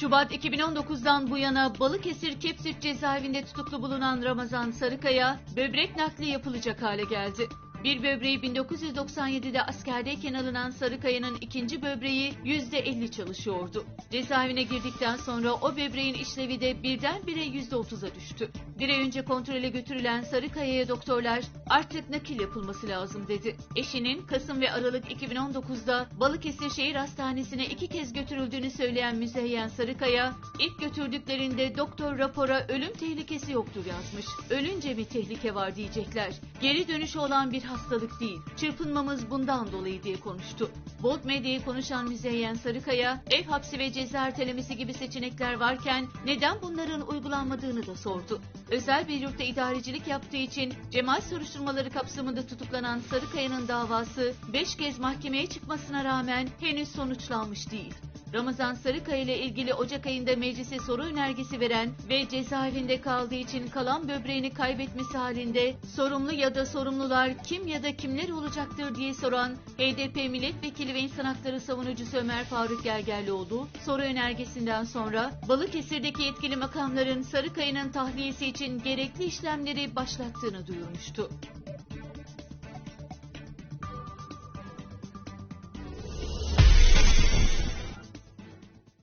Şubat 2019'dan bu yana Balıkesir Kepsip cezaevinde tutuklu bulunan Ramazan Sarıkaya, böbrek nakli yapılacak hale geldi. Bir böbreği 1997'de askerdeyken alınan Sarıkaya'nın ikinci böbreği %50 çalışıyordu. Cezaevine girdikten sonra o böbreğin işlevi de birdenbire %30'a düştü. Bir önce kontrole götürülen Sarıkaya'ya doktorlar artık nakil yapılması lazım dedi. Eşinin Kasım ve Aralık 2019'da Balıkesir Şehir Hastanesi'ne iki kez götürüldüğünü söyleyen Müzeyyen Sarıkaya, ilk götürdüklerinde doktor rapora ölüm tehlikesi yoktur yazmış. Ölünce mi tehlike var diyecekler. Geri dönüşü olan bir hastalık değil. Çırpınmamız bundan dolayı diye konuştu. Bold medyayı konuşan Müzeyyen Sarıkaya, ev hapsi ve ceza ertelemesi gibi seçenekler varken neden bunların uygulanmadığını da sordu. Özel bir yurtta idarecilik yaptığı için cemaat soruşturmaları kapsamında tutuklanan Sarıkaya'nın davası 5 kez mahkemeye çıkmasına rağmen henüz sonuçlanmış değil. Ramazan Sarıkaya ile ilgili Ocak ayında meclise soru önergesi veren ve cezaevinde kaldığı için kalan böbreğini kaybetmesi halinde sorumlu ya da sorumlular kim ya da kimler olacaktır diye soran HDP milletvekili ve insan hakları savunucusu Ömer Faruk Gergerlioğlu soru önergesinden sonra Balıkesir'deki yetkili makamların Sarıkaya'nın tahliyesi için gerekli işlemleri başlattığını duyurmuştu.